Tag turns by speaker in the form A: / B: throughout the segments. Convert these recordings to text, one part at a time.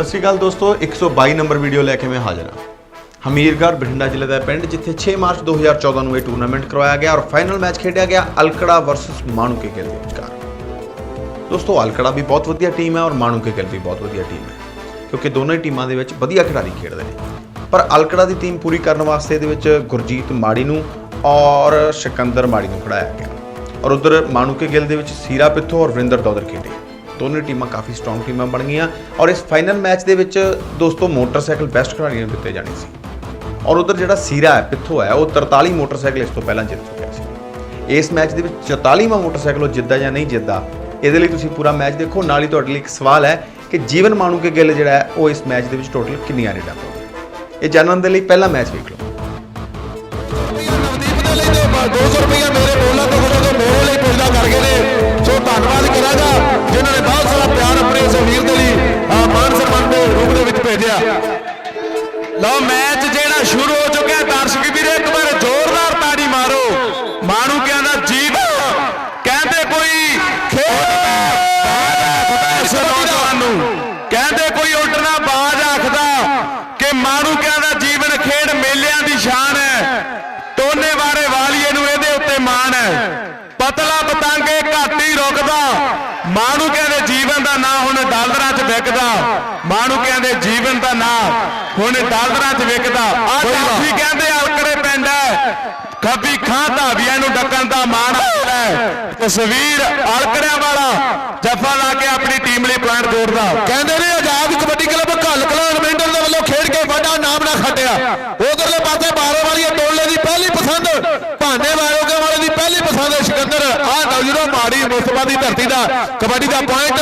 A: ਸਤਿ ਸ਼੍ਰੀ ਅਕਾਲ ਦੋਸਤੋ 122 number video ਲੈ ਕੇ ਮੈਂ ਹਾਜ਼ਰ ਹਾਂ। ਹਮੀਰਗੜ੍ਹ ਬਠਿੰਡਾ ਜ਼ਿਲ੍ਹੇ ਦਾ ਪਿੰਡ, ਜਿੱਥੇ 6 ਮਾਰਚ 2014 ਨੂੰ ਇਹ ਟੂਰਨਾਮੈਂਟ ਕਰਵਾਇਆ ਗਿਆ ਔਰ ਫਾਈਨਲ ਮੈਚ ਖੇਡਿਆ ਗਿਆ ਅਲਕੜਾ ਵਰਸਸ ਮਾਣੂਕੇ ਗਿੱਲ ਦੇ ਵਿਚਕਾਰ। ਦੋਸਤੋ, ਅਲਕੜਾ ਵੀ ਬਹੁਤ ਵਧੀਆ ਟੀਮ ਹੈ ਔਰ ਮਾਣੂਕੇ ਗਿੱਲ ਵੀ ਬਹੁਤ ਵਧੀਆ ਟੀਮ ਹੈ, ਕਿਉਂਕਿ ਦੋਨੋਂ ਹੀ ਟੀਮਾਂ ਦੇ ਵਿੱਚ ਵਧੀਆ ਖਿਡਾਰੀ ਖੇਡਦੇ ਨੇ। ਪਰ ਅਲਕੜਾ ਦੀ ਟੀਮ ਪੂਰੀ ਕਰਨ ਵਾਸਤੇ ਇਹਦੇ ਵਿੱਚ ਗੁਰਜੀਤ ਮਾੜੀ ਨੂੰ ਔਰ ਸਿਕੰਦਰ ਮਾੜੀ ਨੂੰ ਖੜਾਇਆ ਗਿਆ। ਔਰ ਉਧਰ ਮਾਣੂਕੇ ਗਿੱਲ ਦੇ ਵਿੱਚ ਸੀਰਾ ਪਿੱਥੋ ਔਰ ਵਰਿੰਦਰ ਦੌਦਰ ਖੇਡੇ। ਦੋਨੇ ਟੀਮਾਂ ਕਾਫੀ ਸਟਰੋਂਗ ਟੀਮਾਂ ਬਣ ਗਈਆਂ ਔਰ ਇਸ ਫਾਈਨਲ ਮੈਚ ਦੇ ਵਿੱਚ ਦੋਸਤੋ ਮੋਟਰਸਾਈਕਲ ਬੈਸਟ ਖਿਡਾਰੀਆਂ ਨੂੰ ਦਿੱਤੇ ਜਾਣੇ ਸੀ। ਔਰ ਉਧਰ ਜਿਹੜਾ ਸੀਰਾ ਹੈ, ਪਿੱਥੋ ਹੈ, ਉਹ 43 ਮੋਟਰਸਾਈਕਲ ਇਸ ਤੋਂ ਪਹਿਲਾਂ ਜਿੱਤ ਚੁੱਕਿਆ ਸੀ। ਇਸ ਮੈਚ ਦੇ ਵਿੱਚ 44ਵਾਂ ਮੋਟਰਸਾਈਕਲ ਉਹ ਜਿੱਤਦਾ ਜਾਂ ਨਹੀਂ ਜਿੱਤਦਾ, ਇਹਦੇ ਲਈ ਤੁਸੀਂ ਪੂਰਾ ਮੈਚ ਦੇਖੋ। ਨਾਲ ਹੀ ਤੁਹਾਡੇ ਲਈ ਇੱਕ ਸਵਾਲ ਹੈ ਕਿ ਜੀਵਨ ਮਾਣੂ ਕੇ ਗਿੱਲ ਜਿਹੜਾ ਹੈ, ਉਹ ਇਸ ਮੈਚ ਦੇ ਵਿੱਚ ਟੋਟਲ ਕਿੰਨੀਆਂ ਰੇਡਾਂ ਪਾਉਂਦਾ ਇਹ ਜਾਣਨ ਦੇ ਲਈ ਪਹਿਲਾ ਮੈਚ ਵੇਖ ਲਓ।
B: 200 ਰੁਪਇਆ ਮੇਰੇ ਬੋਲਾਂ ਤੋਂ ਖੁਸ਼ੋ ਤੋਂ ਮੇਰੇ ਲਈ ਪੁੱਜਦਾ ਕਰ ਗਏ ਨੇ ਧੰਨਵਾਦ ਕਰਾਂਗਾ ਜਿਨ੍ਹਾਂ ਨੇ ਬਹੁਤ ਸਾਰਾ ਪਿਆਰ ਆਪਣੇ ਇਸ ਵੀਰ ਦੇ ਲਈ ਮਾਨ ਸਨਮਾਨ ਦੇ ਰੂਪ ਦੇ ਵਿੱਚ ਭੇਜਿਆ। ਲਓ ਮੈਚ ਜਿਹੜਾ ਸ਼ੁਰੂ ਹੋ ਚੁੱਕਿਆ ਦਰਸ਼ਕ ਵੀਰੇ ਇੱਕ ਵਾਰ ਜ਼ੋਰਦਾਰ ਤਾੜੀ ਮਾਰੋ। ਮਾਣੂਕਿਆਂ ਦਾ ਜੀਵ ਕਹਿੰਦੇ ਕੋਈ ਖੇਡ ਇਸ ਨੌਜਵਾਨ ਨੂੰ। ਕਹਿੰਦੇ ਕੋਈ ਉੱਡਣਾ ਬਾਜ ਆਖਦਾ ਕਿ ਮਾਣੂਕਿਆਂ ਦਾ ਜੀਵਨ ਖੇਡ ਮੇਲਿਆਂ ਦੀ ਸ਼ਾਨ ਹੈ। ਟੋਨੇ ਵਾਰੇ ਵਾਲੀਏ ਨੂੰ ਇਹਦੇ ਉੱਤੇ ਮਾਣ ਹੈ ਪਤਲਾ ਪਤੰਗੇ ਘੱਟ ਹੀ ਰੁਕਦਾ ਮਾਣੂਕਿਆਂ ਦੇ ਜੀਵਨ ਦਾ ਨਾਂ ਹੁਣ ਡਾਲਰਾਂ 'ਚ ਵਿਕਦਾ। ਮਾਣੂਕਿਆਂ ਦੇ ਜੀਵਨ ਦਾ ਨਾਂ ਹੁਣ ਡਾਲਰਾਂ 'ਚ ਵਿਕਦਾ। ਆ ਕਹਿੰਦੇ ਅਲਕੜੇ ਪਿੰਡ ਹੈ। ਖੱਬੀ ਖਾਂ ਧਾਵੀਆਂ ਨੂੰ ਡੱਕਣ ਦਾ ਮਾਣ ਹੈ। ਤਸਵੀਰ ਅਲਕੜਿਆਂ ਵਾਲਾ ਜੱਫਾ ਲਾ ਕੇ ਆਪਣੀ ਟੀਮ ਲਈ ਪੁਆਇੰਟ ਜੋੜਦਾ। ਕਹਿੰਦੇ ਨੇ ਆਜ਼ਾਦ ਕਬੱਡੀ ਕਲੱਬ ਘੱਲ ਕਲਾਂ ਮੈਂਡਲ ਦੇ ਵੱਲੋਂ ਖੇਡ ਕੇ ਵੱਡਾ ਨਾਮ ਨਾ ਖੱਟਿਆ ਉਧਰਲੇ ਪਾਸੇ ਬਾਰੋ ਵਾਲੀ ਟੋਲੇ ਦੀ ਪਹਿਲੀ ਪਸੰਦ ਭਾਨੇ ਵਾਲੋਕੇ ਵਾਲੇ ਦੀ ਪਹਿਲੀ ਪਸੰਦ ਹੈ ਸਿਕੰਦਰ ਆ ਨੌਜਵਾਨ ਮੁਸਤਫਾ ਦੀ ਧਰਤੀ ਦਾ ਕਬੱਡੀ ਦਾ ਪੁਆਇੰਟ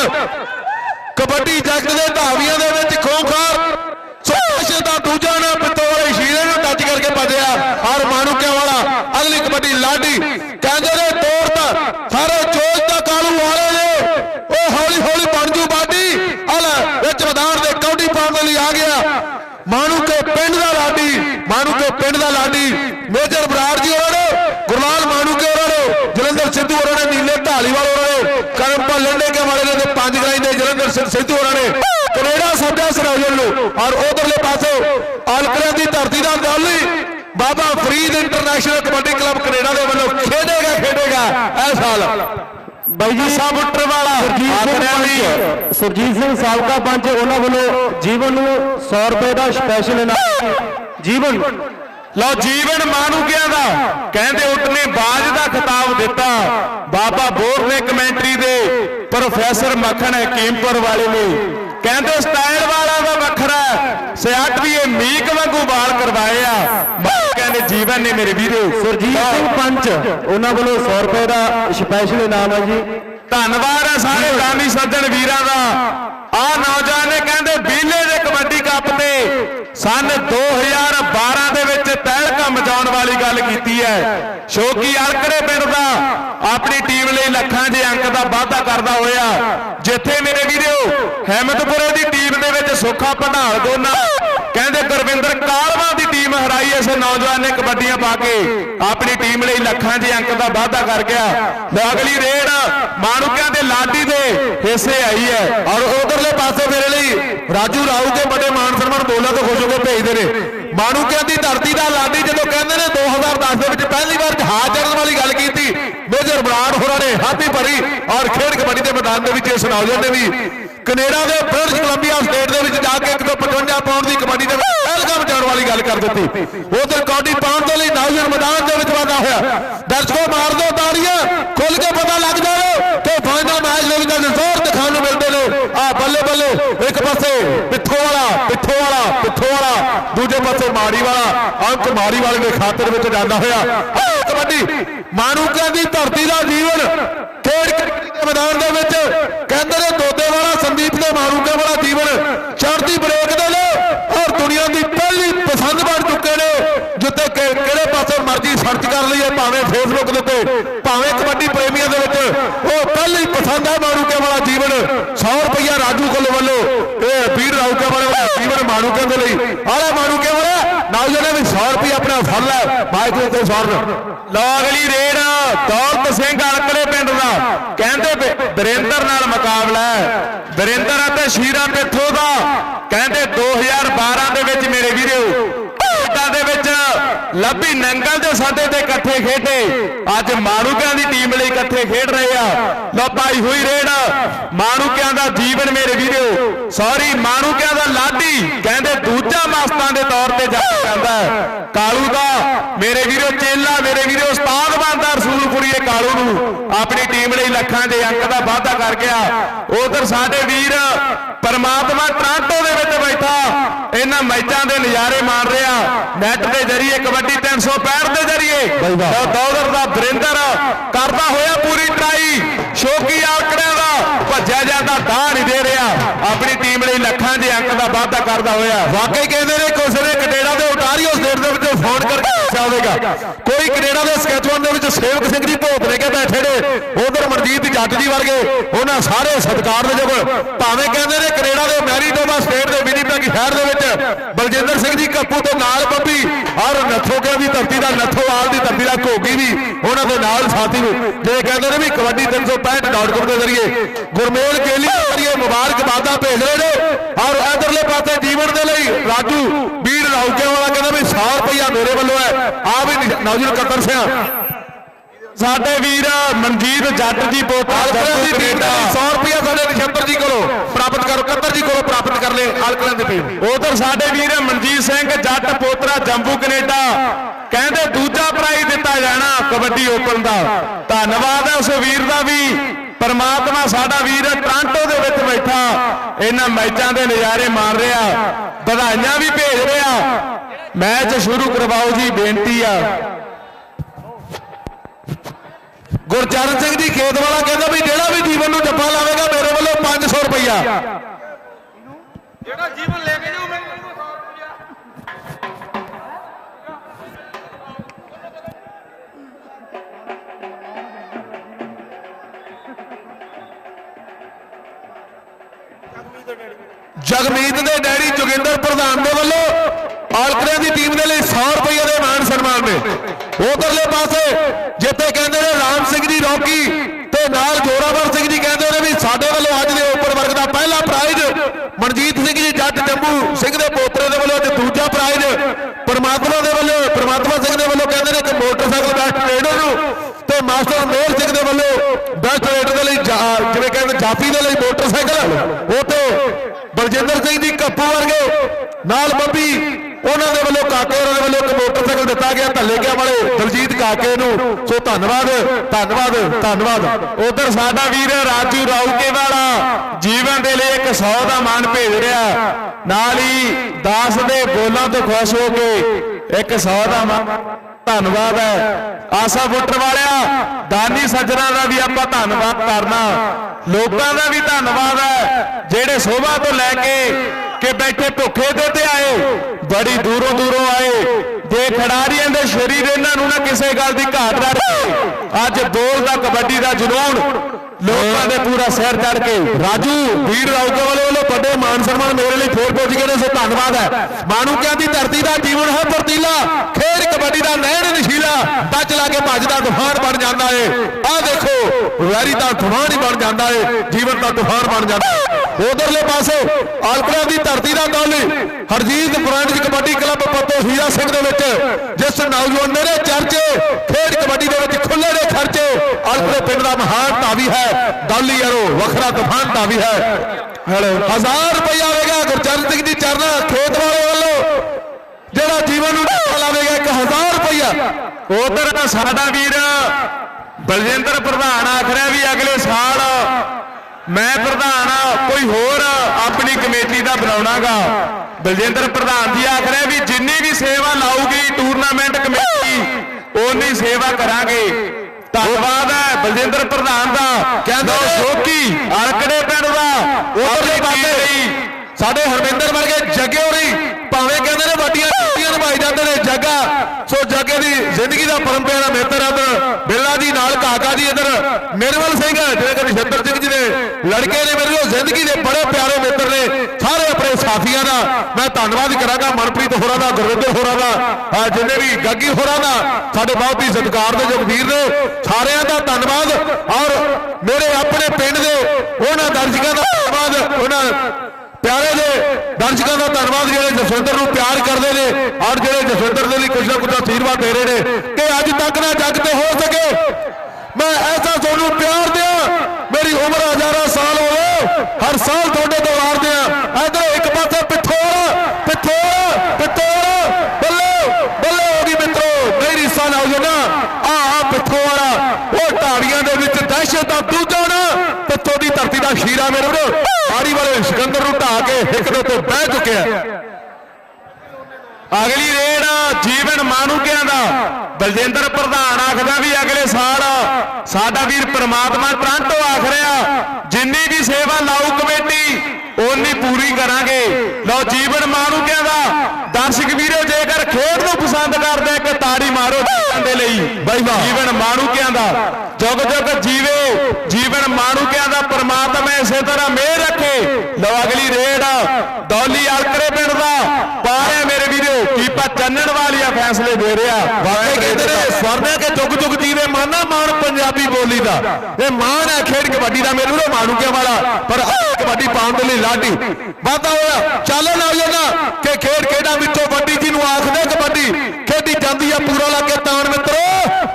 B: ਕਬੱਡੀ ਜਗਤ ਦੇ ਧਾਵੀਆਂ ਦੇ ਵਿੱਚ ਖੋਖਾਰ। ਸੋਸ਼ ਦਾ ਦੂਜਾ ਨਾ ਪਿੱਤੋਲੇ ਸ਼ੀਰੇ ਨੂੰ ਟੱਚ ਕਰਕੇ ਭੱਜਿਆ ਹਰ ਮਾਨੂਕਿਆਂ ਵਾਲਾ ਅਗਲੀ ਕਬੱਡੀ ਲਾਡੀ। ਕਹਿੰਦੇ ਨੇ ਤੋੜਤਾ ਸਾਰੇ ਜੋਸ਼ ਦਾ ਕਾਲੂ ਵਾਲੇ ਨੇ ਉਹ ਹੌਲੀ ਹੌਲੀ ਬਣ ਜੂ ਬਾਡੀ ਹਲ ਵਿੱਚ ਮੈਦਾਨ ਦੇ ਕੌਡੀ ਪਾਉਣ ਦੇ ਲਈ ਆ ਗਿਆ ਮਾਨੂਕੇ ਪਿੰਡ ਦਾ ਲਾਡੀ ਮਾਨੂਕੇ ਪਿੰਡ ਦਾ ਲਾਡੀ ਮੇਜਰ ਬਰਾੜ ਜੀ ਹੋਰਾਂ ਨੇ ਗੁਰਲਾਲ ਮਾਨੂਕੇ ਹੋਰਾਂ ਨੇ ਜਲੰਧਰ ਸਿੱਧੂ ਹੋਰਾਂ ਨੇ ਨੀਲੇ ਢਾਲੀਵਾਲ ਹੋਰਾਂ ਨੇ ਕਰਮਪਾਲ ਲੰਡੇ ਕੇ ਵਾਲੇ ਨੇ ਤੇ ਪੰਜ ਗਰਾਈ ਦੇ ਜਲੰਧਰ ਸਿੱਧੂ ਹੋਰਾਂ ਨੇ। ਕੈਨੇਡਾ ਸੱਜਾ ਸਰਾਜਨ ਨੂੰ ਔਰ ਉਧਰਲੇ ਪਾਸੇ ਆਲਕਰਾਂ ਦੀ ਧਰਤੀ ਦਾ Dali Baba Farid international kabaddi club Canada ਦੇ ਵੱਲੋਂ ਖੇਡੇਗਾ ਖੇਡੇਗਾ ਇਹ ਸਾਲ। ਬਾਈ ਜੀ ਸਾਹਿਬ ਉੱਟਰ ਵਾਲਾ
C: ਸੁਰਜੀਤ ਸਿੰਘ ਸਾਬਕਾ ਪੰਚ ਉਹਨਾਂ ਵੱਲੋਂ ਜੀਵਨ ਨੂੰ 100 ਰੁਪਏ ਦਾ ਸਪੈਸ਼ਲ ਇਨਾਮ। ਜੀਵਨ
B: ਲਓ ਜੀਵਨ ਮਾਨੂਕਿਆਂ ਦਾ। ਕਹਿੰਦੇ ਉੱਟ ਨੇ ਬਾਜ ਦਾ ਖਿਤਾਬ ਦਿੱਤਾ। ਬਾਬਾ ਬੋਰ ਨੇ ਕਮੈਂਟਰੀ ਦੇ ਪ੍ਰੋਫੈਸਰ ਮੱਖਣ ਹਕੀਮਪੁਰ ਵਾਲੇ ਨੇ। ਕਹਿੰਦੇ ਸਟਾਈਲ ਵਾਲਾ ਦਾ ਵੱਖਰਾ। ਸਿਆਟ ਵੀ ਇਹ ਮੀਕ ਵਾਂਗੂ ਵਾਲ ਕਰਵਾਏ ਆ। ਕਹਿੰਦੇ ਜੀਵਨ ਨੇ ਮੇਰੇ ਵੀਰੋ।
C: ਸੁਰਜੀਤ ਸਿੰਘ ਪੰਚ ਉਹਨਾਂ ਵੱਲੋਂ 100 ਰੁਪਏ ਦਾ ਸਪੈਸ਼ਲ ਇਨਾਮ ਹੈ ਜੀ।
B: ਧੰਨਵਾਦ ਹੈ ਸਾਰੇ ਦਾਨੀ ਸੱਜਣ ਵੀਰਾਂ ਦਾ। ਆ ਨੌਜਵਾਨ ਨੇ ਕਹਿੰਦੇ ਬੀਲੇ ਦੇ ਕਬੱਡੀ ਕੱਪ ਤੇ ਸਨ 2012 ਦੇ ਵਿੱਚ ਤਹਿਲਕਾ ਮਚਾਉਣ ਵਾਲੀ ਗੱਲ ਕੀਤੀ ਹੈ ਸ਼ੋਕੀ ਅਲਕੜੇ ਪਿੰਡ ਦਾ ਆਪਣੀ ਟੀਮ ਲਈ ਲੱਖਾਂ ਦੇ ਅੰਕ ਦਾ ਵਾਅਦਾ ਕਰਦਾ ਹੋਇਆ। ਜਿੱਥੇ ਮੇਰੇ ਵੀਰੋ, ਹਿੰਮਤਪੁਰੇ ਦੀ ਟੀਮ ਦੇ ਵਿੱਚ ਸੁੱਖਾ ਪਧਾਲ ਦੋਨਾ ਕਹਿੰਦੇ ਗੁਰਵਿੰਦਰ ਕਾਲਵਾ ਦੀ ਟੀਮ ਹਰਾਈ ਇਸ ਨੌਜਵਾਨ ਨੇ ਕਬੱਡੀਆਂ ਪਾ ਕੇ ਆਪਣੀ ਟੀਮ ਲਈ ਲੱਖਾਂ ਦੇ ਅੰਕ ਦਾ ਵਾਅਦਾ ਕਰ ਗਿਆ। ਅਗਲੀ ਰੇਡ ਮਾਣੂਕਿਆਂ ਦੇ ਲਾਡੀ ਦੇ ਹਿੱਸੇ ਆਈ ਹੈ। ਔਰ ਉਧਰਲੇ ਪਾਸੇ ਮੇਰੇ ਲਈ ਰਾਜੂ ਰਾਊ ਕੇ ਬੜੇ ਮਾਨ ਸਨਮਾਨ ਬੋਲਾਂ ਤੋਂ ਖੁਸ਼ ਹੋ ਕੇ ਭੇਜਦੇ ਨੇ। ਮਾਣੂਕਿਆਂ ਦੀ ਧਰਤੀ ਦਾ ਲਾਡੀ ਜਦੋਂ ਕਹਿੰਦੇ ਨੇ 2010 ਦੇ ਵਿੱਚ ਪਹਿਲੀ ਵਾਰ ਜਹਾਜ਼ ਚੜਨ ਵਾਲੀ ਗੱਲ ਕੀਤੀ, ਮੇਜਰ ਬਰਾੜ ਹੋਰਾਂ ਨੇ ਹਾਥੀ ਭਰੀ ਔਰ ਖੇਡ ਕਬੱਡੀ ਦੇ ਮੈਦਾਨ ਦੇ ਵਿੱਚ ਇਸ ਨੌਜਵਾਨ ਨੇ ਵੀ ਕੈਨੇਡਾ ਦੇ ਬ੍ਰਿਟਿਸ਼ ਕੋਲੰਬੀਆ ਸਟੇਟ ਦੇ ਵਿੱਚ ਜਾ ਕੇ 155 ਪਾਉਂਡ ਦੀ ਕਬੱਡੀ ਦੇ ਵਿੱਚ ਪਹਿਲਗਾਮ ਜਾਣ ਵਾਲੀ ਗੱਲ ਕਰ ਦਿੱਤੀ। ਉਧਰ ਕੌਡੀ ਪਾਉਣ ਦੇ ਲਈ ਨੌਜਵਾਨ ਮੈਦਾਨ ਦੇ ਵਿੱਚ ਵਾਧਾ ਹੋਇਆ। ਦਰਸ਼ਕੋ ਮਾਰ ਦਿਓ ਤਾੜੀਆਂ ਖੁੱਲ ਕੇ ਪਤਾ ਲੱਗ ਜਾਵੇ ਕਿ ਫਾਈਨਲ ਮੈਚ ਦੇ ਵਿੱਚ ਨਜ਼ਰ ਦਿਖਾਉਣ ਨੂੰ ਮਿਲਦੇ ਨੇ। ਆ ਬੱਲੇ ਬੱਲੇ, ਇੱਕ ਪਾਸੇ ਪਿੱਠੋ ਵਾਲਾ ਪਿੱਠੋ ਵਾਲਾ ਪਿੱਠੋ ਵਾਲਾ ਦੂਜੇ ਪਾਸੇ ਮਾੜੀ ਵਾਲਾ ਅੰਕ ਮਾੜੀ ਵਾਲੇ ਦੇ ਖਾਤਰ ਵਿੱਚ ਜਾਂਦਾ ਹੋਇਆ। ਕਬੱਡੀ ਮਾਨੂਕਿਆਂ ਦੀ ਧਰਤੀ ਦਾ ਜੀਵਨ ਖੇਡ ਦੇ ਮੈਦਾਨ ਦੇ ਵਿੱਚ ਕਹਿੰਦੇ ਨੇ ਦੋਦੇ ਵਾਲਾ ਸੰਦੀਪ ਦੇ ਮਾਨੂਕਿਆਂ ਵਾਲਾ ਜੀਵਨ। ਚੜ੍ਹਦੀ ਬ੍ਰੇਕ ਦੇ ਲੋ ਔਰ ਦੁਨੀਆ ਦੀ ਪਹਿਲੀ ਪਸੰਦ ਬਣ ਚੁੱਕੇ ਨੇ ਜਿੱਤੇ ਕਿਹੜੇ ਪਾਸੇ ਮਰਜ਼ੀ ਸਰਚ ਕਰ ਲਈਏ, ਭਾਵੇਂ ਫੇਸਬੁੱਕ ਦੇ ਉੱਤੇ, ਭਾਵੇਂ ਕਬੱਡੀ ਪ੍ਰੇਮੀਆਂ ਦੇ ਵਿੱਚ। ਉਹ ਪਹਿਲੀ ਪਸੰਦ ਹੈ ਮਾਰੂਕੇ ਵਾਲਾ ਜੀਵਨ। 100 ਰੁਪਇਆ ਰਾਜੂ ਕੋਲ ਵੱਲੋਂ, ਇਹ ਵੀਰ ਰਾਊਕੇ ਵਾਲੇ ਵਾਲਾ ਜੀਵਨ ਮਾਨੂਕੇ ਦੇ ਲਈ। ਆਲੇ ਮਾਨੂਕੇ ਵਾਲਾ ਨੌਜਵਾਨ ਵੀ 100 ਰੁਪਇਆ ਆਪਣਾ ਫੜ ਲੈ ਮਾਈਕ ਦੇ ਉੱਤੇ ਫੜਨ ਲਓ ਅਗਲੀ ਰੇਡ,
D: ਦੌਲਤ ਸਿੰਘ ਅਲਕੜੇ ਪਿੰਡ ਦਾ। ਕਹਿੰਦੇ ਵੀ ਨਾਲ ਮੁਕਾਬਲਾ ਹੈ। ਵਰਿੰਦਰ ਅਤੇ ਸ਼ੀਰਾ ਪਿੱਥੋਂ ਦਾ। ਕਹਿੰਦੇ 2012 ਦੇ ਵਿੱਚ ਮੇਰੇ ਵੀਰੋ ਲੱਭੀ ਨੰਗਲ ਦੇ ਸਾਦੇ ਤੇ ਇਕੱਠੇ ਖੇਡੇ। ਅੱਜ ਮਾਣੂਕਿਆਂ ਦੀ ਟੀਮ ਲਈ ਇਕੱਠੇ ਖੇਡ ਰਹੇ ਆ। ਲੋ ਭਾਈ ਹੋਈ ਰੇੜ ਮਾਣੂਕਿਆਂ ਦਾ ਜੀਵਨ ਮੇਰੇ ਵੀਰੋ। ਸੌਰੀ ਮਾਣੂਕਿਆਂ ਦਾ ਲਾਡੀ। ਕਹਿੰਦੇ ਦੂਜਾ ਮਸਤਾਂ ਦੇ ਤੌਰ ਤੇ ਜਾਣਿਆ ਜਾਂਦਾ ਹੈ। ਕਾਲੂ ਦਾ ਮੇਰੇ ਵੀਰੋ ਚੇਲਾ, ਮੇਰੇ ਵੀਰੋ ਉਸਤਾਦ ਬਣਦਾ ਰਸੂਲਪੁਰੀਏ ਕਾਲੂ ਨੂੰ। ਆਪਣੀ ਟੀਮ ਲਈ ਲੱਖਾਂ ਦੇ ਅੰਕ ਦਾ ਵਾਅਦਾ ਕਰ ਗਿਆ। ਉਧਰ ਸਾਡੇ ਵੀਰ ਪਰਮਾਤਮਾ ਟ੍ਰਾਂਟੋ ਦੇ ਵਿੱਚ ਬੈਠਾ। ਇਹਨਾਂ ਮੈਚਾਂ ਦੇ ਨਜ਼ਾਰੇ ਮਾਣ ਰਿਹਾ। ਨੈਟ ਦੇ ਜ਼ਰੀਏ ਕਬੱਡੀ 365 ਦੇ ਜ਼ਰੀਏ। ਦੌਲਤ ਦਾ ਵਰਿੰਦਰ ਕਰਦਾ ਹੋਇਆ ਪੂਰੀ ਟਰਾਈ ਸ਼ੋਕੀ ਆਕੜਿਆਂ ਦਾ ਭੱਜਿਆ ਜਾਂਦਾ ਦਾਹ ਨਹੀਂ ਦੇ ਰਿਹਾ। ਆਪਣੀ ਟੀਮ ਲਈ ਲੱਖਾਂ ਦੇ ਅੰਕ ਦਾ ਵਾਅਦਾ ਕਰਦਾ ਹੋਇਆ। ਵਾਕਈ ਕਹਿੰਦੇ ਨੇ ਕੁਛ ਨੇ ਕੈਨੇਡਾ ਦੇ ਉਟਾਰੀਓ ਸਟੇਟ ਦੇ ਵਿੱਚ ਫੋਨ ਕਰਕੇ ਦੱਸਿਆ ਹੋਵੇਗਾ। ਕੋਈ ਕੈਨੇਡਾ ਦੇ ਸਕੈਚਵਨ ਦੇ ਵਿੱਚ ਸੇਵਕ ਸਿੰਘ ਜੀ ਭੋਤ ਨੇ ਕੇ ਬੈਠੇ ਨੇ। ਉਧਰ ਮਨਜੀਤ ਜੱਟ ਜੀ ਵਰਗੇ, ਉਹਨਾਂ ਸਾਰੇ ਸਤਿਕਾਰ ਦੇ ਜਬ ਭਾਵੇਂ ਕਹਿੰਦੇ ਨੇ ਕੈਨੇਡਾ ਦੇ ਮੈਰੀਟੋਮਾ ਸਟੇਟ ਦੇ ਵਿਨੀਪੈਗ ਸ਼ਹਿਰ ਦੇ ਵਿੱਚ ਬਲਜਿੰਦਰ ਸਿੰਘ ਜੀ ਕੱਪੂ ਤੋਂ ਨਾਲ ਬੱਬੀ, ਔਰ ਨੱਥੋਕੇ ਦੀ ਧਰਤੀ ਦਾ ਨੱਥੋਵਾਲ ਦੀ ਧਰਤੀ ਦਾ ਘੋਗੀ ਵੀ ਉਹਨਾਂ ਦੇ ਨਾਲ ਸਾਥੀ ਨੂੰ। ਜੇ ਕਹਿੰਦੇ ਨੇ ਵੀ ਕਬੱਡੀ 365.com ਦੇ ਜ਼ਰੀਏ ਗੁਰਮੇਲ ਕੇਲੀ ਦੇ ਜ਼ਰੀਏ ਮੁਬਾਰਕਬਾਦਾਂ ਭੇਜ ਰਹੇ ਨੇ, ਔਰ ਇਧਰਲੇ ਪਾਸੇ ਜੀਵਨ ਦੇ ਲਈ ਰਾਜੂ ਵੀਰ ਰੌਕੇ ਵਾਲਾ ਕਹਿੰਦਾ ਵੀ 100 ਰੁਪਇਆ ਮੇਰੇ ਵੱਲੋਂ ਹੈ ਆ ਵੀ ਨੌਜਵਾਨ ਕੱਤਰ ਸਿਆ। ਸਾਡੇ ਵੀਰ ਮਨਜੀਤ ਜੱਟ ਜੀ ਪੋਤਾ
B: ਦੀ ਟੀਮ ਦੇ ਲਈ 100 ਰੁਪਇਆ ਸਾਡੇ ਨਛੱਤਰ ਜੀ ਕੋਲੋਂ ਪ੍ਰਾਪਤ ਕਰੋ ਕੱਤਰ ਜੀ ਕੋਲੋਂ ਪ੍ਰਾਪਤ ਕਰ ਲੈ ਆਲਕਲਾਂ ਦੇ ਟੀਮ
D: ਉਧਰ ਸਾਡੇ ਵੀਰ ਮਨਜੀਤ ਸਿੰਘ ਜੱਟ ਪੋਤਰਾ ਜੰਬੂ ਕੈਨੇਡਾ। ਕਹਿੰਦੇ ਦੂਜਾ ਪ੍ਰਾਈਜ਼ ਦਿੱਤਾ ਜਾਣਾ ਕਬੱਡੀ ਓਪਨ ਦਾ। ਧੰਨਵਾਦ ਹੈ ਉਸ ਵੀਰ ਦਾ ਵੀ। ਪਰਮਾਤਮਾ ਸਾਡਾ ਵੀਰ ਟ੍ਰਾਂਟੋ ਦੇ ਵਿੱਚ ਬੈਠਾ। ਇਹਨਾਂ ਮੈਚਾਂ ਦੇ ਨਜ਼ਾਰੇ ਮਾਣ ਰਿਹਾ। ਵਧਾਈਆਂ ਵੀ ਭੇਜ ਰਿਹਾ। ਮੈਚ ਸ਼ੁਰੂ ਕਰਵਾਓ ਜੀ ਬੇਨਤੀ ਆ।
B: ਗੁਰਚਰਨ ਸਿੰਘ ਜੀ ਖੇਤ ਵਾਲਾ ਕਹਿੰਦਾ ਵੀ ਜਿਹੜਾ ਵੀ ਜੀਵਨ ਨੂੰ ਜੱਫਾ ਲਾਵੇਗਾ ਮੇਰੇ ਵੱਲੋਂ 500 ਰੁਪਇਆ
E: ਜਿਹੜਾ ਜੀਵਨ ਲੈ ਕੇ ਜਾਊ ਮੈਨੂੰ 100 ਰੁਪਇਆ
B: ਜਗਮੀਤ ਦੇ ਡੈਡੀ ਜੋਗਿੰਦਰ ਪ੍ਰਧਾਨ ਦੇ ਵੱਲੋਂ ਆਲਕੜਿਆਂ ਦੀ ਟੀਮ ਦੇ ਲਈ 100 ਰੁਪਏ ਦੇ ਮਾਨ ਸਨਮਾਨ ਨੇ ਉਧਰਲੇ ਪਾਸੇ ਜਿੱਥੇ ਕਹਿੰਦੇ ਨੇ ਰਾਮ ਸਿੰਘ ਜੀ ਰੌਕੀ ਤੇ ਨਾਲ ਜੋਰਾਵਰ ਸਿੰਘ ਜੀ ਕਹਿੰਦੇ ਨੇ ਵੀ ਸਾਡੇ ਵੱਲੋਂ ਅੱਜ ਦੇ ਓਪਨ ਵਰਗ ਦਾ ਪਹਿਲਾ ਪ੍ਰਾਈਜ਼ ਮਨਜੀਤ ਸਿੰਘ ਜੀ, ਜੱਟ ਜੰਮੂ ਸਿੰਘ ਦੇ ਪੋਤਰੇ ਦੇ ਵੱਲੋਂ ਤੇ ਦੂਜਾ ਪ੍ਰਾਈਜ਼ ਪਰਮਾਤਮਾ ਦੇ ਵੱਲੋਂ, ਪਰਮਾਤਮਾ ਸਿੰਘ ਦੇ ਵੱਲੋਂ ਕਹਿੰਦੇ ਨੇ ਕਿ ਮੋਟਰਸਾਈਕਲ ਬੈਸਟ ਰੇਡਰ ਨੂੰ ਤੇ ਮਾਸਟਰ ਮੇਰ ਸਿੰਘ ਦੇ ਵੱਲੋਂ ਬੈਸਟ ਰੇਡਰ ਦੇ ਲਈ ਜਿਵੇਂ ਕਹਿੰਦੇ ਜਾਫੀ ਦੇ ਲਈ ਮੋਟਰਸਾਈਕਲ। ਉਹ ਤੇ ਬਲਜਿੰਦਰ ਸਿੰਘ ਜੀ, ਕੱਪੂ ਵਰਗੇ ਨਾਲ ਬੱਬੀ ਉਹਨਾਂ ਦੇ ਵੱਲੋਂ ਕਾਕੇ ਉਹਨਾਂ ਦੇ ਵੱਲੋਂ ਇੱਕ ਮੋਟਰਸਾਈਕਲ ਦਿੱਤਾ ਗਿਆ ਧੱਲੇਕਿਆਂ ਵਾਲੇ? ਦਲਜੀਤ ਕਾਕੇ ਨੂੰ। ਸੋ ਧੰਨਵਾਦ ਧੰਨਵਾਦ ਧੰਨਵਾਦ।
D: ਉਧਰ ਸਾਡਾ ਵੀਰ ਰਾਜੂ ਰਾਉਕੇ ਵਾਲਾ ਜੀਵਨ ਦੇ ਲਈ ਇੱਕ 100 ਦਾ ਮਾਨ ਭੇਜ ਰਿਹਾ। ਨਾਲ ਹੀ ਦਾਸ ਦੇ ਬੋਲਾਂ ਤੋਂ ਖੁਸ਼ ਹੋ ਕੇ 100 ਦਾ ਮਾਨ ਧੰਨਵਾਦ ਹੈ। ਆਸਾ ਫੁੱਟਰ ਵਾਲਿਆ, ਦਾਨੀ ਸੱਜਣਾ ਦਾ ਵੀ ਆਪਾਂ ਧੰਨਵਾਦ ਕਰਨਾ। ਲੋਕਾਂ ਦਾ ਵੀ ਧੰਨਵਾਦ ਹੈ। ਜਿਹੜੇ ਸੋਭਾ ਤੋਂ ਲੈ ਕੇ ਕਿ ਬੈਠੇ ਭੁੱਖੇ ਦੇ ਤੇ ਆਏ, ਬੜੀ ਦੂਰੋਂ ਦੂਰੋਂ ਆਏ। ਜੇ ਖਿਡਾਰੀਆਂ ਦੇ ਸਰੀਰ ਇਹਨਾਂ ਨੂੰ ਨਾ ਕਿਸੇ ਗੱਲ ਦੀ ਘਾਟ ਨਾ ਰਹੇ ਅੱਜ ਬੋਲ ਦਾ ਕਬੱਡੀ ਦਾ ਜਨੂਨ ਲੋਕਾਂ ਦੇ ਪੂਰਾ ਸਿਰ ਚੜ ਕੇ।
B: ਰਾਜੂ, ਵੀਰ ਰਾਉਕੇ ਵਾਲੇ ਵੱਲੋਂ ਵੱਡੇ ਮਾਨ ਸਨਮਾਨ ਮੇਰੇ ਲਈ ਫੇਰ ਪਹੁੰਚ ਗਏ ਨੇ, ਸੋ ਧੰਨਵਾਦ ਹੈ। ਮਾਨੂਕਿਆਂ ਦੀ ਧਰਤੀ ਦਾ ਜੀਵਨ ਹੈ ਫਰਤੀਲਾ ਖੇਡ ਕਬੱਡੀ ਦਾ ਨਹਿਰ ਨਸ਼ੀਲਾ। ਟੱਚ ਲਾ ਕੇ ਭੱਜਦਾ ਤੂਫਾਨ ਬਣ ਜਾਂਦਾ ਏ। ਆਹ ਦੇਖੋ, ਵੈਰੀ ਦਾ ਤੂਫਾਨ ਹੀ ਬਣ ਜਾਂਦਾ ਏ। ਜੀਵਨ ਦਾ ਤੂਫਾਨ ਬਣ ਜਾਂਦਾ ਉਧਰਲੇ ਪਾਸੇ ਆਲਪੜਾ ਦੀ ਧਰਤੀ ਦਾ ਦੌਲੀ ਹਰਜੀਤ ਫਰੈਂਡਸ ਕਬੱਡੀ ਕਲੱਬ ਪੱਤੋ ਹੀਰਾ ਸਿੰਘ ਦੇ ਵਿੱਚ, ਜਿਸ ਨੌਜਵਾਨ ਨੇ ਚਰਚੇ ਖੇਡ ਕਬੱਡੀ ਦੇ ਵਿੱਚ ਖੁੱਲੇ ਦੇ ਖਰਚੇ ਆਲਪੜੇ ਪਿੰਡ ਦਾ ਮਹਾਨ ਧਾਵੀ ਹੈ। ਦੌਲੀ ਯਾਰੋ ਵੱਖਰਾ ਤੂਫਾਨ ਧਾਵੀ ਹੈ। ਹੈਲੋ 1000 ਰੁਪਏ ਆਵੇਗਾ ਗੁਰਚਰਨ ਸਿੰਘ ਜੀ ਚਰਨਾ, ਖੇਤ ਵਾਲੇ ਵੱਲੋਂ। ਜਿਹੜਾ ਜੀਵਨ ਨੂੰ ਲਾਵੇਗਾ 1000 ਰੁਪਇਆ
D: ਉਧਰ ਸਾਡਾ ਵੀਰ ਬਲਜਿੰਦਰ ਪ੍ਰਧਾਨ ਆਖ ਰਿਹਾ ਵੀ ਅਗਲੇ ਸਾਲ ਮੈਂ ਪ੍ਰਧਾਨ ਕੋਈ ਹੋਰ ਆਪਣੀ ਕਮੇਟੀ ਦਾ ਬਣਾਉਣਾਗਾ। ਬਲਜਿੰਦਰ ਪ੍ਰਧਾਨ ਜੀ ਆਖ ਰਿਹਾ ਵੀ ਜਿੰਨੀ ਵੀ ਸੇਵਾ ਲਾਊਗੀ ਟੂਰਨਾਮੈਂਟ ਕਮੇਟੀ ਉਨੀ ਸੇਵਾ ਕਰਾਂਗੇ। ਧੰਨਵਾਦ। ਹੈ ਬਲਜਿੰਦਰ ਪ੍ਰਧਾਨ ਦਾ।
B: ਕਹਿੰਦੇ
D: ਜੋਗੀ ਅਲਕੜੇ ਪਿੰਡ ਦਾ
B: ਉਧਰਲੇ ਪਾਸੇ ਸਾਡੇ ਹਰਵਿੰਦਰ ਵਰਗੇ ਜੱਗੇ ਹੋਰੀ ਭਾਵੇਂ ਕਹਿੰਦੇ ਨੇ ਵੱਡੀਆਂ ਡਿਊਟੀਆਂ ਨਿਭਾਈ ਜਾਂਦੇ ਨੇ ਜੱਗਾ। ਸੋ ਜੱਗੇ ਦੀ ਜ਼ਿੰਦਗੀ ਦਾ ਪਰੰਪਰਾ ਮਿੱਤਰ ਇਧਰ ਬਿੱਲਾ ਜੀ ਨਾਲ ਕਾਕਾ ਜੀ ਇਧਰ ਨਿਰਮਲ ਸਿੰਘ ਜਿਹੜੇ ਕਿ ਨਛੱਤਰ ਸਿੰਘ ਜੀ ਦੇ ਲੜਕੇ ਨੇ ਮੇਰੇ ਜ਼ਿੰਦਗੀ ਦੇ ਬੜੇ ਪਿਆਰੇ ਮਿੱਤਰ ਨੇ ਸਾਰੇ ਆਪਣੇ ਸਾਥੀਆਂ ਦਾ ਮੈਂ ਧੰਨਵਾਦ ਕਰਾਂਗਾ ਮਨਪ੍ਰੀਤ ਹੋਰਾਂ ਦਾ, ਗੁਰਵਿੰਦਰ ਹੋਰਾਂ ਦਾ ਜਿੰਨੇ ਵੀ ਗੱਗੀ ਹੋਰਾਂ ਦਾ, ਸਾਡੇ ਬਹੁਤ ਹੀ ਸਤਿਕਾਰ ਦੇ ਵੀਰ ਨੇ। ਸਾਰਿਆਂ ਦਾ ਧੰਨਵਾਦ। ਔਰ ਮੇਰੇ ਆਪਣੇ ਪਿੰਡ ਦੇ ਉਹਨਾਂ ਦਰਸ਼ਕਾਂ ਦਾ ਧੰਨਵਾਦ, ਉਹਨਾਂ ਪਿਆਰੇ ਦੇ ਦਰਸ਼ਕਾਂ ਦਾ ਧੰਨਵਾਦ ਜਿਹੜੇ ਜਸਵਿੰਦਰ ਨੂੰ ਪਿਆਰ ਕਰਦੇ ਨੇ ਔਰ ਜਿਹੜੇ ਜਸਵਿੰਦਰ ਦੇ ਲਈ ਕੁਝ ਨਾ ਕੁਝ ਆਸ਼ੀਰਵਾਦ ਦੇ ਰਹੇ ਨੇ ਕਿ ਅੱਜ ਤੱਕ ਨਾ ਜੱਗ ਤੇ ਹੋ ਸਕੇ। ਮੈਂ ਐਸਾ ਤੁਹਾਨੂੰ ਪਿਆਰ ਦਿਆਂ, ਮੇਰੀ ਉਮਰ ਹਜ਼ਾਰਾਂ ਸਾਲ ਹੋਵੇ, ਹਰ ਸਾਲ ਤੁਹਾਡੇ ਤੋਂ ਵਾਰ ਦਿਆਂ। ਇਧਰ ਇੱਕ ਪਾਸੇ ਪਿੱਥੋੜ ਪਿੱਥੋੜ ਪਿੱਥੋੜ ਬੱਲੇ ਬੱਲੇ ਹੋ ਗਈ ਮਿੱਤਰੋ ਮੇਰੀ ਸਾਲ ਹੋ ਜਾਣਾ ਆ ਆ ਪਿੱਥੋੜ ਉਹ ਢਾੜੀਆਂ ਦੇ ਵਿੱਚ ਦਹਿਸ਼ਤ ਦੂਜਾ ਨਾ? ਪਿੱਥੋਂ ਦੀ ਧਰਤੀ ਦਾ ਸ਼ੀਰਾ ਮੇਰੇ ਵੀਰੋ ਆੜੀ ਵਾਲੇ ਸਿਕੰਦਰ ਨੂੰ ਢਾ ਕੇ ਇੱਕ ਦੇ ਉੱਤੇ ਬਹਿ ਚੁੱਕਿਆ
D: ਅਗਲੀ ਰੇਡ ਜੀਵਨ ਮਾਨੂਕਿਆਂ ਦਾ। ਬਲਜਿੰਦਰ ਪ੍ਰਧਾਨ ਆਖਦਾ ਵੀ ਅਗਲੇ ਸਾਲ ਸਾਡਾ ਵੀਰ ਪ੍ਰਮਾਤਮਾ ਟ੍ਰਾਂਟੋ ਆਖ ਰਿਹਾ, ਜਿੰਨੀ ਵੀ ਸੇਵਾ ਲਾਊ ਕਮੇਟੀ, ਓਨੀ ਪੂਰੀ ਕਰਾਂਗੇ। ਲਓ, ਜੀਵਨ ਮਾਨੂਕਿਆਂ ਦਾ। ਦਰਸ਼ਕ ਵੀਰੋ, ਜੇਕਰ ਖੇਡ ਨੂੰ ਪਸੰਦ ਕਰਦੇ ਆ ਕਿ ਤਾੜੀ ਮਾਰੋ। ਦੇ ਲਈ। ਜੀਵਨ ਮਾਨੂਕਿਆਂ ਦਾ। ਜੁਗ ਜੁਗ ਜੀਵੇ। ਜੀਵਨ ਮਾਨੂਕਿਆਂ ਦਾ ਪ੍ਰਮਾਤਮਾ ਇਸੇ ਤਰ੍ਹਾਂ ਮਿਹਰ ਰੱਖੇ। ਲਓ ਅਗਲੀ ਰੇਡ। ਦੌਲੀ ਅਲਕਰੇ ਪਿੰਡ ਦਾ। ਪਾਰਿਆ ਮੇਰੇ ਵੀਰੋ। ਕੀਪਾ ਚੰਨਣ ਵਾਲੀਆ ਫੈਸਲੇ ਦੇ ਰਿਹਾ।
B: ਵਾਕਈ ਕਹਿੰਦੇ ਨੇ ਸਵਰਨਿਆ ਕੇ ਜੁਗ ਜੁਗ ਜੀਵੇ। ਮਾਨਾ ਮਾਣ ਪੰਜਾਬੀ ਬੋਲੀ ਦਾ। ਇਹ ਮਾਣ ਹੈ ਖੇਡ ਕਬੱਡੀ ਦਾ। ਮੇਰੇ ਵੀਰੋ ਮਾਣੂਕੇ ਵਾਲਾ। ਪਰ ਕਬੱਡੀ ਪਾਉਣ ਦੇ ਲਈ ਲਾਡੀ। ਵਾਦਾ ਹੋਇਆ। ਚੱਲ ਨਾ ਕਿ ਖੇਡ ਖੇਡਾਂ ਵਿੱਚੋਂ ਵੱਡੀ ਜੀ ਨੂੰ ਆਖਦੇ ਕਬੱਡੀ। ਖੇਡੀ ਜਾਂਦੀ ਆ ਪੂਰਾ ਕੇ ਤਾਣ ਮਿੱਤਰੋ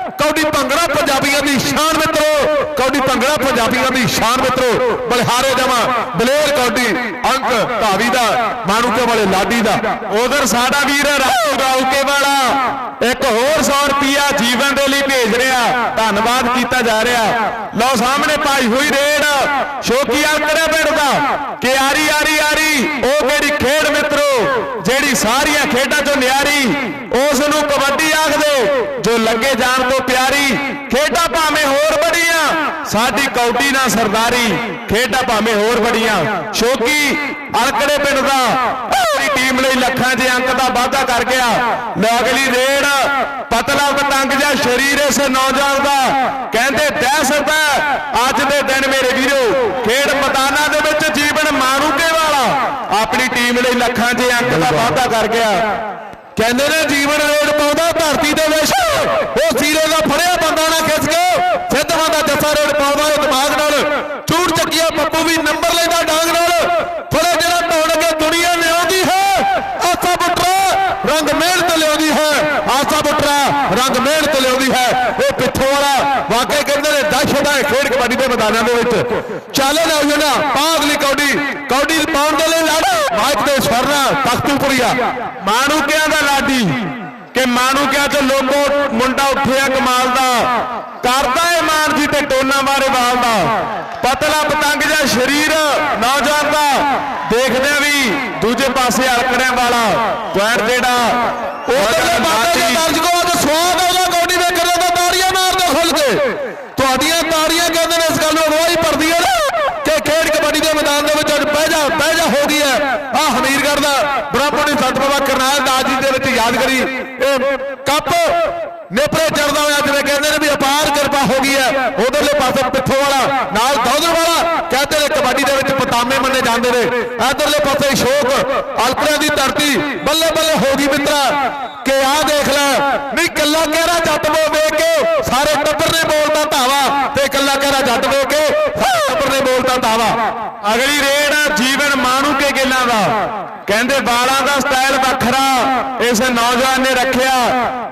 B: ਕੌਡੀ ਭੰਗੜਾ ਪੰਜਾਬੀਆਂ ਦੀ ਸ਼ਾਨ ਮਿੱਤਰੋ, ਕੌਡੀ ਭੰਗੜਾ ਪੰਜਾਬੀਆਂ ਦੀ ਸ਼ਾਨ ਮਿੱਤਰੋ, ਬਲਿਹਾਰੇ ਜਮਾ ਬਲੇਰ ਕੌਡੀ, ਅੰਕ ਧਾਵੀ ਦਾ ਮਾਣੂਕੇ ਵਾਲੇ ਲਾਡੀ ਦਾ।
D: ਉਧਰ ਸਾਡਾ ਵੀਰ ਰਾਹੁਲ ਰਾਉਕੇ ਵਾਲਾ ਇੱਕ ਹੋਰ 100 ਰੁਪਿਆ ਜੀਵਨ ਦੇ ਲਈ ਭੇਜ ਰਿਹਾ, ਧੰਨਵਾਦ ਕੀਤਾ ਜਾ ਰਿਹਾ। ਲਓ ਸਾਹਮਣੇ ਪਾਈ ਹੋਈ ਰੇਡ, ਸ਼ੋਕੀ ਅੰਕਰੇ ਪਿੰਡ ਦਾ। ਕਿ ਆਰੀ ਆਰੀ ਆਰੀ, ਉਹ ਕਿਹੜੀ ਖੇਡ ਮਿੱਤਰੋ, ਜਿਹੜੀ ਸਾਰੀਆਂ ਖੇਡਾਂ ਚੋਂ ਨਿਆਰੀ, ਉਸ ਨੂੰ ਕਬੱਡੀ ਆਖਦੇ, ਜੋ ਲੱਗੇ ਜਾ ਤੋਂ ਪਿਆਰੀ ਖੇਡਾਂ ਭਾਵੇਂ ਹੋਰ ਬੜੀਆਂ ਸਾਡੀ ਕੌਡੀ ਨਾ ਸਰਦਾਰੀ ਖੇਡਾਂ ਭਾਵੇਂ ਹੋਰ ਬੜੀਆਂ। ਸ਼ੋਕੀ ਅਲਕੜੇ ਪਿੰਡ ਦਾ ਆਪਣੀ ਟੀਮ ਲਈ ਲੱਖਾਂ ਦੇ ਅੰਕ ਦਾ ਵਾਅਦਾ ਕਰ ਗਿਆ। ਅਗਲੀ ਰੇਡ ਪਤਲਾ ਪਤੰਗ ਜਾਂ ਸ਼ਰੀਰ ਇਸ ਨੌਜਵਾਨ ਦਾ। ਕਹਿੰਦੇ ਦਹਿਸ਼ਤ ਹੈ ਅੱਜ ਦੇ ਦਿਨ ਮੇਰੇ ਵੀਰੋ ਖੇਡ ਮੈਦਾਨਾਂ ਦੇ ਵਿੱਚ ਜੀਵਨ ਮਾਣੂਕੇ ਵਾਲਾ। ਆਪਣੀ ਟੀਮ ਲਈ ਲੱਖਾਂ ਦੇ ਅੰਕ ਦਾ ਵਾਅਦਾ ਕਰ ਗਿਆ।
B: ਕਹਿੰਦੇ ਨੇ ਜੀਵਨ ਰੇਡ ਪਾਉਂਦਾ ਧਰਤੀ ਦੇ ਵਿੱਚ। ਉਹ ਸੀਰੇ ਦਾ ਫੜਿਆ ਸਿੱਧਵਾਂ ਦਾ ਪਾਉਂਦਾ ਉਹ ਦਿਮਾਗ ਨਾਲ। ਚੂੜ ਚੱਕੀਆ, ਪੱਪੂ ਵੀ ਨੰਬਰ ਲੈਂਦਾ ਡਾਂਗ ਨਾਲ। ਫੜੇ ਜਿਹੜਾ ਦੌੜ ਕੇ ਦੁਨੀਆ ਲਿਆਉਂਦੀ ਹੈ, ਆਸਾ ਬੁੱਟਰਾ ਰੰਗ ਮਿਹਨਤ ਲਿਆਉਂਦੀ ਹੈ। ਆਸਾ ਬੁੱਟਰਾ ਰੰਗ ਮਿਹਨਤ ਲਿਆਉਂਦੀ ਹੈ। ਇਹ ਪਿੱਛੋਂ ਵਾਲਾ ਵਾਕਈ ਕਹਿੰਦੇ ਨੇ ਦਹਿਸ਼ਤ ਹੈ ਖੇਡ ਕਬੱਡੀ ਦੇ ਮੈਦਾਨਾਂ ਦੇ ਵਿੱਚ। ਚੱਲ ਨਾ ਜਨਾ ਪਾਗਲੀ ਕੌਡੀ। ਕੌਡੀ ਪਾਉਣ ਦੇ ਲਈ ਲੜ। ਮਾਈਕ ਤੇ ਸਵਰਨਾ, ਤਖਤੂਪੁਰੀਆ।
D: ਮਾਣੂਕਿਆਂ ਦਾ ਲਾਡੀ। ਕਿ ਮਾਣੂਕਿਆਂ ਚ ਲੋਕੋ ਮੁੰਡਾ ਉੱਠਿਆ ਕਮਾਲ ਦਾ। ਕਰਦਾ ਏ ਮਾਨ ਜੀ ਤੇ ਟੋਨਾ ਮਾਰੇ ਵਾਲ ਦਾ। ਪਤਲਾ ਪਤੰਗ ਜਿਹਾ ਸ਼ਰੀਰ, ਨੌਜਵਾਨ ਦਾ। ਦੇਖਦੇ ਆ ਵੀ ਦੂਜੇ ਪਾਸੇ ਅਲਕੜਿਆਂ ਵਾਲਾ ਪੁਆਇੰਟ ਜਿਹੜਾ।
B: ਉਧਰਲੇ ਬਾਬੇ ਦੇ ਦਰਜਕੋ ਅੱਜ ਸਵਾਦ ਆਉਂਦਾ ਕੌਡੀ ਦੇ ਕਰੇ ਤਾਂ ਤਾੜੀਆਂ ਮਾਰਦੇ ਖੁੱਲ ਕੇ ਤੁਹਾਡੀਆਂ ਤਾੜੀਆਂ ਕਹਿੰਦੇ ਨੇ ਇਸ ਗੱਲ ਨੂੰ ਅਗਵਾਈ ਭਰਦੀਆਂ ਨੇ ਕਿ ਖੇਡ ਕਬੱਡੀ ਦੇ ਮੈਦਾਨ ਦੇ ਵਿੱਚ ਅੱਜ ਬਹਿ ਜਾ ਬਹਿ ਜਾ ਹੋ ਗਈ ਹੈ ਆ ਹਮੀਰਗੜ੍ਹ ਦਾ ਬ੍ਰਾਹਮਣੀ ਸਤਪਵਾ ਕਰਨਾਲ ਦਾਸ ਜੀ ਦੇ ਵਿੱਚ ਯਾਦਗਾਰੀ ਇਹ ਕੱਪ ਨੇਪਰੇ ਚੜਦਾ ਹੋਇਆ ਜਿਵੇਂ ਕਹਿੰਦੇ ਨੇ ਵੀ ਅਪਾਰ ਕਿਰਪਾ ਹੋ ਗਈ ਹੈ। ਉਧਰਲੇ ਪਾਸੇ ਪਿੱਥੋਂ ਵਾਲਾ, ਨਾਲ ਦੌਦਰ ਵਾਲਾ, ਕਹਿੰਦੇ ਨੇ ਕਬੱਡੀ ਦੇ ਵਿੱਚ ਪਤਾਮੇ ਮੰਨੇ ਜਾਂਦੇ ਨੇ। ਇਧਰਲੇ ਪਾਸੇ ਸ਼ੋਕ ਅਲਪਰਿਆਂ ਦੀ ਧਰਤੀ ਬੱਲੇ ਬੱਲੇ ਹੋ ਗਈ ਮਿੱਤਰਾ। ਕਿ ਆਹ ਦੇਖ ਲੈ, ਨਹੀਂ ਕੱਲਾ ਕਹਿਰਾ ਜੱਟ ਬੋ ਵੇਖ ਕੇ ਸਾਰੇ ਟੱਬਰ ਨੇ ਬੋਲਦਾ ਧਾਵਾ ਤੇ ਕੱਲਾ ਕਹਿਰਾ ਜੱਟ ਵੇਖ ਕੇ ਸਾਰੇ ਟੱਬਰ ਨੇ ਬੋਲਦਾ ਧਾਵਾ।
D: ਅਗਲੀ ਰੇਡ ਜੀਵਨ ਮਾਣੂ ਕੇ ਗਿੱਲਾਂ ਦਾ। ਕਹਿੰਦੇ ਵਾਲਾਂ ਦਾ ਸਟਾਈਲ ਵੱਖਰਾ ਇਸ ਨੌਜਵਾਨ ਨੇ ਰੱਖਿਆ।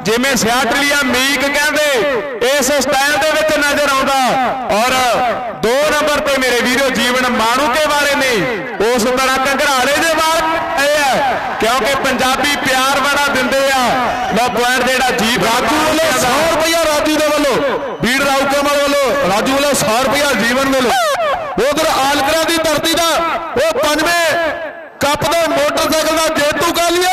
D: ਜਿਵੇਂ ਸਿਆਟਲੀਆ ਮੀਕ ਕਹਿੰਦੇ ਇਸ ਸਟਾਈਲ ਦੇ ਵਿੱਚ ਨਜ਼ਰ ਆਉਂਦਾ। ਔਰ ਦੋ ਨੰਬਰ ਤੇ ਮੇਰੇ ਵੀਰੋ ਜੀਵਨ ਮਾਣੂਕੇ ਵਾਲੇ ਨੇ ਉਸ ਤਰ੍ਹਾਂ ਘੰਗਰਾਲੇ ਦੇ ਵਾਲ ਇਹ ਹੈ ਕਿਉਂਕਿ ਪੰਜਾਬੀ ਪਿਆਰ ਬੜਾ ਦਿੰਦੇ ਆ। ਲੋ ਪੁਆਇੰਟ ਜਿਹੜਾ ਜੀਵ
B: ਰਾਜੂ ਵੱਲੋਂ 100 ਰੁਪਇਆ ਰਾਜੂ ਦੇ ਵੱਲੋਂ ਵੀਰ ਰਾਉ ਕਮਲ ਵੱਲੋਂ ਰਾਜੂ ਵੱਲੋਂ 100 ਰੁਪਇਆ ਜੀਵਨ ਵੱਲੋਂ। ਉਧਰ ਆਲਕਰਾਂ ਦੀ ਧਰਤੀ ਦਾ ਉਹ ਪੰਜਵੇਂ ਕੱਪ ਦੇ ਮੋਟਰਸਾਈਕਲ ਦਾ ਜੇਤੂ ਕਹ ਲਿਆ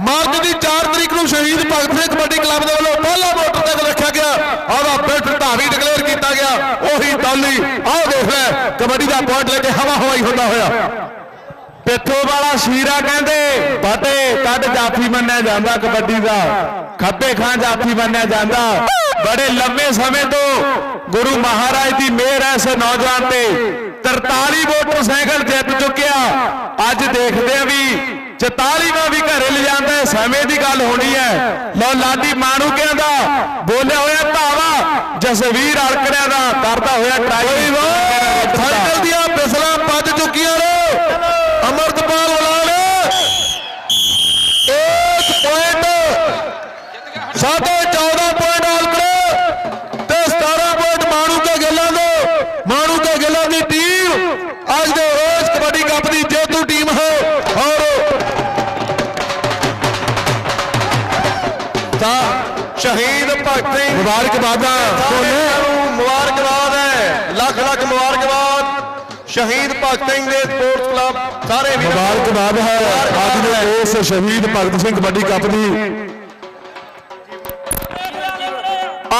B: ਮਾਰਚ ਦੀ 4 ਤਰੀਕ ਨੂੰ ਸ਼ਹੀਦ ਭਗਤ ਸਿੰਘ ਕਬੱਡੀ ਕਲੱਬ ਦੇ ਵੱਲੋਂ ਪਹਿਲਾ ਮੋਟਰਸਾਈਕਲ ਰੱਖਿਆ ਗਿਆ ਉਹਦਾ ਬਿੱਟ ਧਾਵੀ ਡਿਕਲੇਅਰ ਕੀਤਾ ਗਿਆ ਉਹੀ ਟਾਲੀ ਆਹ ਦੇਖ ਲੈ ਕਬੱਡੀ ਹਵਾ ਹਵਾਈ ਹੁੰਦਾ ਹੋਇਆ।
D: ਪਿੱਥੋਂ ਵਾਲਾ ਸ਼ੀਰਾ ਕਹਿੰਦੇ, ਫਤਿਹ ਕੱਢ ਜਾਫੀ ਮੰਨਿਆ ਜਾਂਦਾ ਕਬੱਡੀ ਦਾ। ਖੱਬੇ ਖਾਂ ਜਾਫੀ ਮੰਨਿਆ ਜਾਂਦਾ। ਬੜੇ ਲੰਮੇ ਸਮੇਂ ਤੋਂ ਗੁਰੂ ਮਹਾਰਾਜ ਦੀ ਮਿਹਰ ਹੈ ਇਸ ਨੌਜਵਾਨ ਤੇ। 43 ਮੋਟਰਸਾਈਕਲ ਜਿੱਤ ਚੁੱਕਿਆ। ਅੱਜ ਦੇਖਦੇ ਆ ਵੀ 44ਵਾਂ ਵੀ ਘਰੇ ਲਿਜਾਂਦਾ ਸਮੇਂ ਦੀ ਗੱਲ ਹੋਣੀ ਹੈ ਲਓ, ਲਾਡੀ ਮਾਣੂਕਿਆਂ ਦਾ ਬੋਲਿਆ ਹੋਇਆ ਧਾਵਾ, ਜਸਵੀਰ ਅਲਕੜਿਆਂ ਦਾ ਕਰਦਾ ਹੋਇਆ ਟਰਾਈ
B: ਫਾਈਨਲ ਦੀਆਂ ਬਿਸਲਾਂ ਵੱਜ ਚੁੱਕੀਆਂ ਨੇ। ਅਮਰਤਪਾਲ ਵਲਾਲ। ਇੱਕ ਪੁਆਇੰਟ ਸਾਢੇ 14 ਪੁਆਇੰਟ ਆਲਕੜੇ ਤੇ 17 ਪੁਆਇੰਟ ਮਾਣੂ ਕੇ ਗੱਲਾਂ ਦੇ। ਮਾਣੂ ਕੇ ਗੱਲਾਂ ਦੀ ਟੀਮ ਅੱਜ ਦੇ ਇਸ ਕਬੱਡੀ ਕੱਪ ਦੀ ਜੇਤੂ ਟੀਮ ਹੈ। ਔਰ ਤਾਂ ਸ਼ਹੀਦ ਭਗਤ ਸਿੰਘ ਮੁਬਾਰਕਬਾਦਾਂ। ਤੁਹਾਨੂੰ ਮੁਬਾਰਕਬਾਦ ਹੈ। ਲੱਖ ਲੱਖ ਮੁਬਾਰਕਬਾਦ। ਸ਼ਹੀਦ ਭਗਤ ਸਿੰਘ ਦੇ ਸਪੋਰਟਸ ਕਲੱਬ ਸਾਰੇ ਵੀਰਾਂ
D: ਮੁਬਾਰਕਬਾਦ ਹੈ। ਅੱਜ ਦੇ ਇਸ ਸ਼ਹੀਦ ਭਗਤ ਸਿੰਘ ਕਬੱਡੀ ਕੱਪ ਦੀ।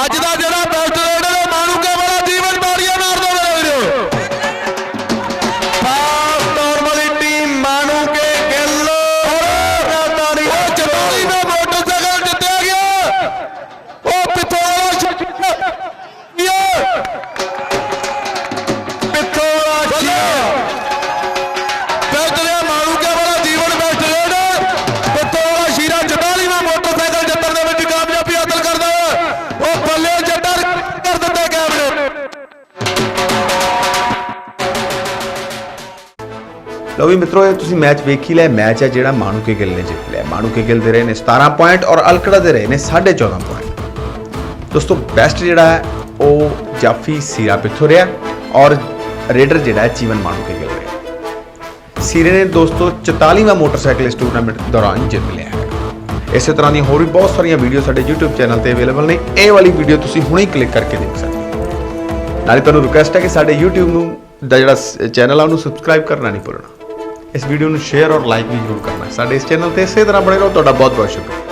B: ਅੱਜ ਦਾ ਜਿਹੜਾ
A: ਲਓ ਵੀ ਮਿੱਤਰੋ, ਇਹ ਤੁਸੀਂ ਮੈਚ ਵੇਖ ਹੀ ਲਿਆ। ਮੈਚ ਹੈ ਜਿਹੜਾ ਮਾਣੂ ਕੇ ਗਿੱਲ ਨੇ ਜਿੱਤ ਲਿਆ। ਮਾਣੂ ਕੇ ਗਿੱਲ ਦੇ ਰਹੇ ਨੇ 17 ਪੁਆਇੰਟ ਔਰ ਅਲਕੜਾ ਦੇ ਰਹੇ ਨੇ 14.5 ਪੁਆਇੰਟ ਦੋਸਤੋ ਬੈਸਟ ਜਿਹੜਾ ਹੈ, ਉਹ ਜਾਫੀ ਸੀਰਾ ਪਿੱਥੋਂ ਰਿਹਾ ਔਰ ਰੇਡਰ ਜਿਹੜਾ ਹੈ ਜੀਵਨ ਮਾਣੂ ਕੇ ਗਿੱਲ ਰਿਹਾ। ਸੀਰੇ ਨੇ ਦੋਸਤੋ 44ਵਾਂ ਮੋਟਰਸਾਈਕਲ ਇਸ ਟੂਰਨਾਮੈਂਟ ਦੌਰਾਨ ਜਿੱਤ ਲਿਆ ਹੈ। ਇਸੇ ਤਰ੍ਹਾਂ ਦੀਆਂ ਹੋਰ ਵੀ ਬਹੁਤ ਸਾਰੀਆਂ ਵੀਡੀਓ ਸਾਡੇ YouTube ਚੈਨਲ ਤੇ ਅਵੇਲੇਬਲ ਨੇ। ਇਹ ਵਾਲੀ ਵੀਡੀਓ ਤੁਸੀਂ ਹੁਣੇ ਹੀ ਕਲਿੱਕ ਕਰਕੇ ਦੇਖ ਸਕਦੇ ਹੋ। ਨਾਲੇ ਤੁਹਾਨੂੰ ਰਿਕੁਐਸਟ ਹੈ ਕਿ ਸਾਡੇ YouTube ਨੂੰ, ਦਾ ਜਿਹੜਾ ਚੈਨਲ ਆ, ਉਹਨੂੰ ਸਬਸਕ੍ਰਾਈਬ ਕਰਨਾ ਨਹੀਂ ਭੁੱਲਣਾ। ਇਸ ਵੀਡੀਓ ਨੂੰ ਸ਼ੇਅਰ ਔਰ ਲਾਈਕ ਵੀ ਜ਼ਰੂਰ ਕਰਨਾ। ਸਾਡੇ ਇਸ ਚੈਨਲ ਤੇ ਇਸੇ ਤਰ੍ਹਾਂ ਬਣੇ ਰਹੋ। ਤੁਹਾਡਾ ਬਹੁਤ ਬਹੁਤ ਸ਼ੁਕਰੀਆ।